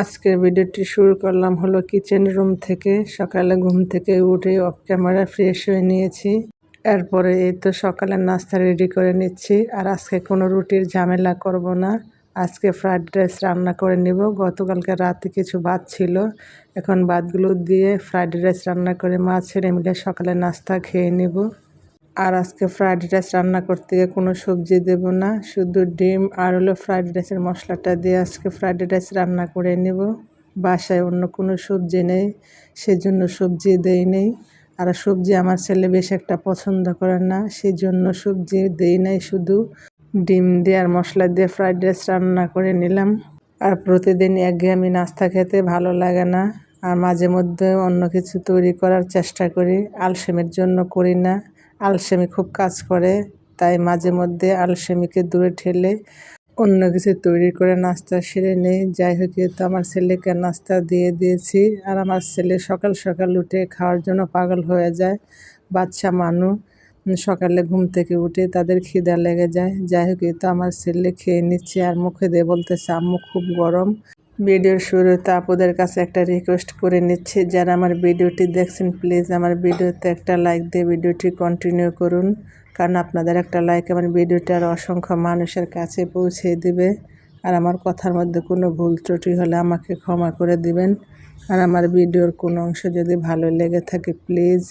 আজকের ভিডিওটি শুরু করলাম হলো কিচেন রুম থেকে। সকালে ঘুম থেকে উঠে অফ ক্যামেরা ফ্রেশ হয়ে নিয়েছি। এরপরে এই তো সকালের নাস্তা রেডি করে নিচ্ছি। আর আজকে কোনো রুটির ঝামেলা করব না। আজকে ফ্রাইড রাইস রান্না করে নিব। গতকালকে রাতে কিছু ভাত ছিল। এখন ভাতগুলো দিয়ে ফ্রাইড রাইস রান্না করে মাছ ছেড়ে মিলে সকালে নাস্তা খেয়ে নিব। আর আজকে ফ্রাইড রাইস রান্না করতে গিয়ে কোনো সবজি দেব না, শুধু ডিম আর হলো ফ্রাইড রাইসের মশলাটা দিয়ে আজকে ফ্রাইড রাইস রান্না করে নেব। বাসায় অন্য কোনো সবজি নেই, সেজন্য সবজি দেই নেই। আর সবজি আমার ছেলে বেশ একটা পছন্দ করে না, সেজন্য সবজি দেই নাই, শুধু ডিম দিয়ে আর মশলা দিয়ে ফ্রাইড রাইস রান্না করে নিলাম। আর প্রতিদিন একঘেয়েমি নাস্তা খেতে ভালো লাগে না, আর মাঝে মধ্যে অন্য কিছু তৈরি করার চেষ্টা করি, আলসেমের জন্য করি না। আলসেমি খুব কাজ করে, তাই মাঝে মধ্যে আলসেমিকে দূরে ঠেলে অন্য কিছু তৈরি করে নাস্তা সেরে নেই। যাই হোক তো আমার ছেলেকে নাস্তা দিয়ে দিয়েছি আর আমার ছেলে সকাল সকাল উঠে খাওয়ার জন্য পাগল হয়ে যায়, বাচ্চা মানুষ সকালে ঘুম থেকে উঠে তাদের খিদা লেগে যায়। যাই হোক তো আমার ছেলে খেয়ে নিচ্ছে আর মুখে দিয়ে বলতেছে, আম্মু, খুব গরম। ভিডিওর শুরুতে আপুদের কাছে একটা রিকোয়েস্ট করে নিচ্ছি, যারা আমার ভিডিওটি দেখছেন প্লিজ আমার ভিডিওতে একটা লাইক দিয়ে ভিডিওটি কন্টিনিউ করুন, কারণ আপনাদের একটা লাইক আমার ভিডিওটি আর অসংখ্য মানুষের কাছে পৌঁছে দিবে, আর আমার কথার মধ্যে কোনো ভুল ত্রুটি হলে আমাকে ক্ষমা করে দিবেন, আর আমার ভিডিওর কোনো অংশ যদি ভালো লেগে থাকে প্লিজ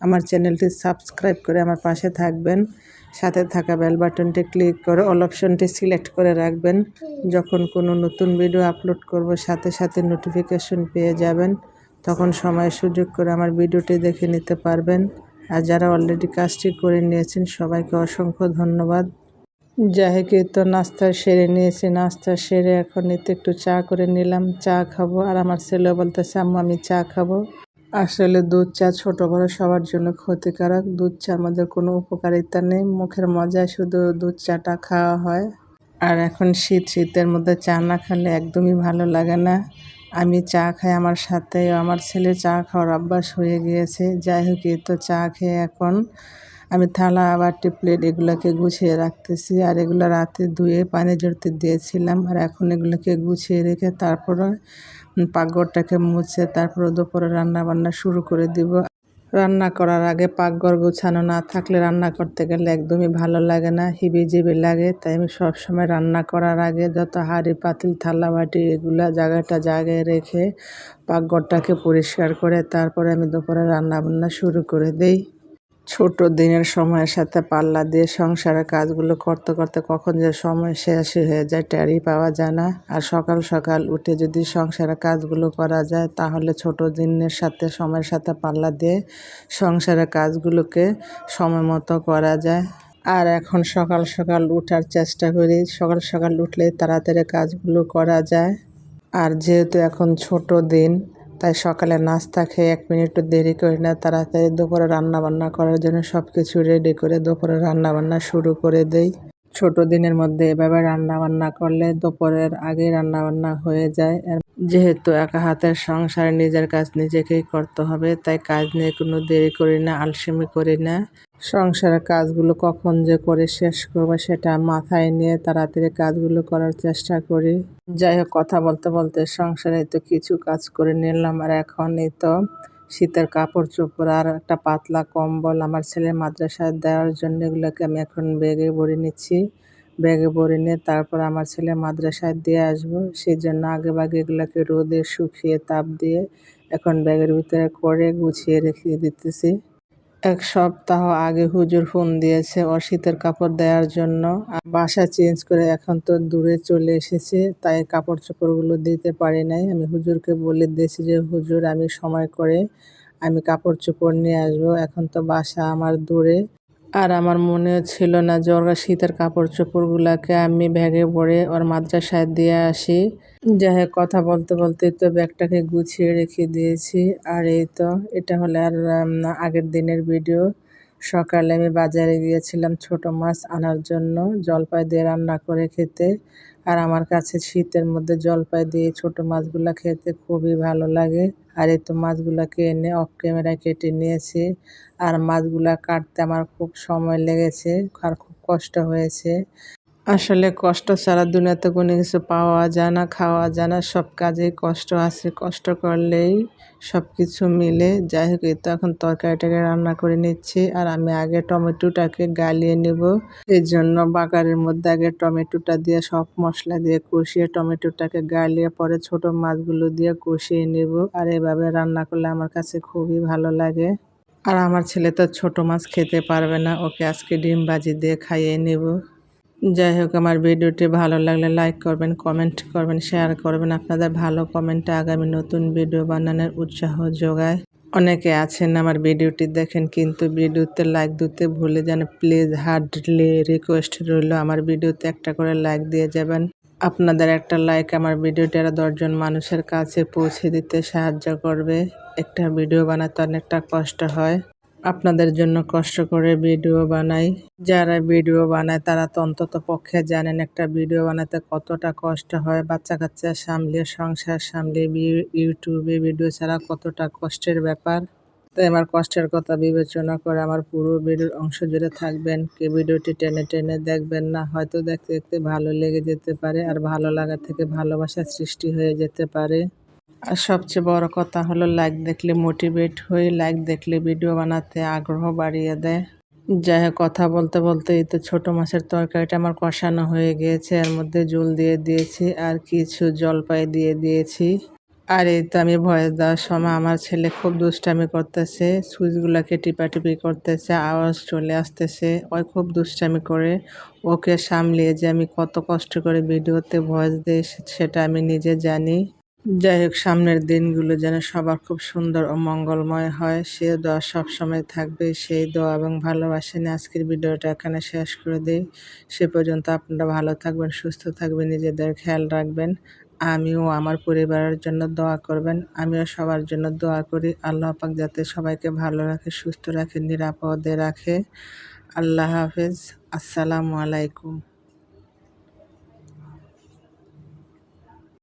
আমার চ্যানেলটি সাবস্ক্রাইব করে আমার পাশে থাকবেন সাথে থাকা বেল বাটনটি ক্লিক করে অল অপশনটি সিলেক্ট করে রাখবেন। যখন কোনো নতুন ভিডিও আপলোড করব, সাথে সাথে নোটিফিকেশন পেয়ে যাবেন। তখন সময় সুযোগ করে আমার ভিডিওটি দেখে নিতে পারবেন। আর যারা অলরেডি কাজটি করে নিয়েছেন, সবাইকে অসংখ্য ধন্যবাদ। যাহেকে তো নাস্তা সেরে নিয়েছি, নাস্তা সেরে এখন এতে একটু চা করে নিলাম, চা খাব। আর আমার ছেলে বলতেছে, আম্মু, আমি চা খাব। আসলে দুধ চা ছোট বড় সবার জন্য ক্ষতিকারক। দুধ চা আমাদের কোনো উপকারিতা নেই। মুখের মজায় শুধু দুধ চাটা খাওয়া হয়। আর এখন শীত, শীতের মধ্যে চা না খেলে একদমই ভালো লাগে না। আমি চা খাই আমার সাথে। আমার ছেলে চা খাওয়ার অভ্যাস হয়ে গিয়েছে। যাই হোক এ তো চা খেয়ে এখন আমি থালা, বাটি প্লেট এগুলোকে গুছিয়ে রাখতেছি। আর এগুলো রাতে ধুয়ে পানি জড়তে দিয়েছিলাম। আর এখন এগুলোকে গুছিয়ে রেখে তারপরে পাকঘরটাকে মুছে তারপরে দুপুরে রান্না বান্না শুরু করে দিব। রান্না করার আগে পাকঘর গোছানো না থাকলে রান্না করতে গেলে একদমই ভালো লাগে না হিবি জিবি লাগে। তাই আমি সবসময় রান্না করার আগে যত হাঁড়ি, পাতিল, থালা, বাটি এগুলা জায়গাটা জায়গায় রেখে পাকঘরটাকে পরিষ্কার করে তারপরে আমি দুপুরে রান্না বান্না শুরু করে দেই। ছোট দিনের সময়ের সাথে পাল্লা দিয়ে সংসারের কাজগুলো করতে করতে কখন যে সময় শেষ হয়ে যায় ট্যারি পাওয়া যায় না। আর সকাল সকাল উঠে যদি সংসারের কাজগুলো করা যায়, তাহলে ছোট দিনের সাথে সময়ের সাথে পাল্লা দিয়ে সংসারের কাজগুলোকে সময় মতো করা যায়। আর এখন সকাল সকাল উঠার চেষ্টা করি, সকাল সকাল উঠলে তাড়াতাড়ি কাজগুলো করা যায়। আর যেহেতু এখন ছোট দিন তাই সকালে নাস্তা খেয়ে এক মিনিটও দেরি করি না তাড়াতাড়ি দুপুরে রান্নাবান্না করার জন্য সব কিছু রেডি করে দুপুরে রান্নাবান্না শুরু করে দেই। ছোট দিনের মধ্যে এভাবে রান্নাবান্না করলে দুপুরের আগে রান্নাবান্না হয়ে যায়। যেহেতু একা হাতের সংসারে নিজের কাজ নিজেকেই করতে হবে, তাই কাজ নিয়ে কোনো দেরি করি না, আলসেমি করি না। সংসারের কাজগুলো কখন যে করে শেষ করব সেটা মাথায় নিয়ে তাড়াতাড়ি কাজগুলো করার চেষ্টা করি। যাই হোক, কথা বলতে বলতে সংসারে তো কিছু কাজ করে নিলাম, আর এখন এই তো শীতের কাপড় চোপড় আর একটা পাতলা কম্বল আমার ছেলের মাদ্রাসায় দেওয়ার জন্য এগুলোকে আমি এখন বেগে ভরে নিচ্ছি। ব্যাগে ভরে নিয়ে তারপর আমার ছেলে মাদ্রাসায় দিয়ে আসব। সেই জন্য আগে বাগে এগুলোকে রোদে শুকিয়ে তাপ দিয়ে এখন ব্যাগের ভিতরে করে গুছিয়ে রেখে দিতেছি। এক সপ্তাহ আগে হুজুর ফোন দিয়েছে ওর শীতের কাপড় দেওয়ার জন্য। বাসা চেঞ্জ করে এখন তো দূরে চলে এসেছে, তাই কাপড় চোপড়গুলো দিতে পারি নাই। আমি হুজুরকে বলে দিয়েছি যে, হুজুর, আমি সময় করে আমি কাপড় চোপড় নিয়ে আসব। এখন তো বাসা আমার দূরে। আর আমার মনে ছিল না যে ওর শীতের কাপড় চোপড়গুলোকে আমি ব্যাগে ভরে ওর মাদ্রাসায় দিয়ে আসি। যাই হোক, কথা বলতে বলতে তো ব্যাগটাকে গুছিয়ে রেখে দিয়েছি। আর এই তো, এটা হলে আর আগের দিনের ভিডিও। সকালে আমি বাজারে গিয়েছিলাম ছোট মাছ আনার জন্য, জলপাই দিয়ে রান্না করে খেতে। আর আমার কাছে শীতের মধ্যে জলপাই দিয়ে ছোট মাছগুলো খেতে খুবই ভালো লাগে। আর এই তো মাছগুলোকে এনে অফ ক্যামেরায় কেটে নিয়েছি। আর মাছগুলা কাটতে আমার খুব সময় লেগেছে, আর খুব কষ্ট হয়েছে। আসলে কষ্ট ছাড়া দুনিয়াতে কোনো কিছু পাওয়া যায় না, খাওয়া যায় না, সব কাজেই কষ্ট আছে। কষ্ট করলেই সব কিছু মিলে। যাই হোক তো এখন তরকারিটাকে রান্না করে নিচ্ছি আর আমি আগে টমেটোটাকে গালিয়ে নেব। এই জন্য বাগারের মধ্যে আগে টমেটোটা দিয়ে, সব মশলা দিয়ে কষিয়ে টমেটোটাকে গালিয়ে পরে ছোট মাছগুলো দিয়ে কষিয়ে নেব। আর এভাবে রান্না করলে আমার কাছে খুবই ভালো লাগে। আর আমার ছেলে তো ছোট মাছ খেতে পারবে না, ওকে আজকে ডিম বাজি দিয়ে খাইয়ে নেব। যাই হোক, আমার ভিডিওটি ভালো লাগলে লাইক করবেন কমেন্ট করবেন শেয়ার করবেন। আপনাদের ভালো কমেন্টে আগামী নতুন ভিডিও বানানোর উৎসাহ যোগায়। অনেকে আছেন আমার ভিডিওটি দেখেন, কিন্তু ভিডিওতে লাইক দিতে ভুলে যান। প্লিজ হার্ডলি রিকোয়েস্ট রইল, আমার ভিডিওতে একটা করে লাইক দিয়ে যাবেন। আপনাদের একটা লাইক আমার ভিডিওটি আরও দশজন মানুষের কাছে পৌঁছে দিতে সাহায্য করবে। একটা ভিডিও বানাতে অনেকটা কষ্ট হয়। আপনাদের জন্য কষ্ট করে ভিডিও বানাই। যারা ভিডিও বানায়, তারা তো অন্তত পক্ষে জানেন একটা ভিডিও বানাতে কতটা কষ্ট হয়। বাচ্চা কাচ্চা সামলিয়ে সংসার সামলিয়ে ইউটিউবে ভিডিও ছাড়া কতটা কষ্টের ব্যাপার? তাই আমার কষ্টের কথা বিবেচনা করে আমার পুরো ভিডিওর অংশ জুড়ে থাকবেন। কে ভিডিওটি টেনে টেনে দেখবেন না, হয়তো দেখতে দেখতে ভালো লেগে যেতে পারে আর ভালো লাগা থেকে ভালোবাসার সৃষ্টি হয়ে যেতে পারে। আর সবচেয়ে বড় কথা হলো লাইক দেখলে মোটিভেট হয়ে লাইক দেখলে ভিডিও বানাতে আগ্রহ বাড়িয়ে দেয়। যাই হোক, কথা বলতে বলতে এই তো ছোটো মাছের তরকারিটা আমার কষানো হয়ে গিয়েছে, এর মধ্যে জল দিয়ে দিয়েছি আর কিছু জলপাই দিয়ে দিয়েছি। আর এই তো আমি ভয়েস দেওয়ার সময় আমার ছেলে খুব দুষ্টামি করতেছে, সুইচগুলোকে টিপাটিপি করতেছে, আওয়াজ চলে আসতেছে, ওই খুব দুষ্টামি করে। ওকে সামলিয়ে যে আমি কত কষ্ট করে ভিডিওতে ভয়েস দিই সেটা আমি নিজে জানি। যাই হোক, সামনের দিনগুলো যেন সবার খুব সুন্দর ও মঙ্গলময় হয়। সে দোয়া সবসময় থাকবে, সেই দোয়া এবং ভালোবাসা নিয়ে আজকের ভিডিওটা এখানে শেষ করে দিই। সে পর্যন্ত আপনারা ভালো থাকবেন, সুস্থ থাকবেন, নিজেদের খেয়াল রাখবেন। আমিও আমার পরিবারের জন্য দোয়া করবেন, আমিও সবার জন্য দোয়া করি। আল্লাহ পাক যাতে সবাইকে ভালো রাখে, সুস্থ রাখে, নিরাপদে রাখে। আল্লাহ হাফেজ, আসসালামু আলাইকুম।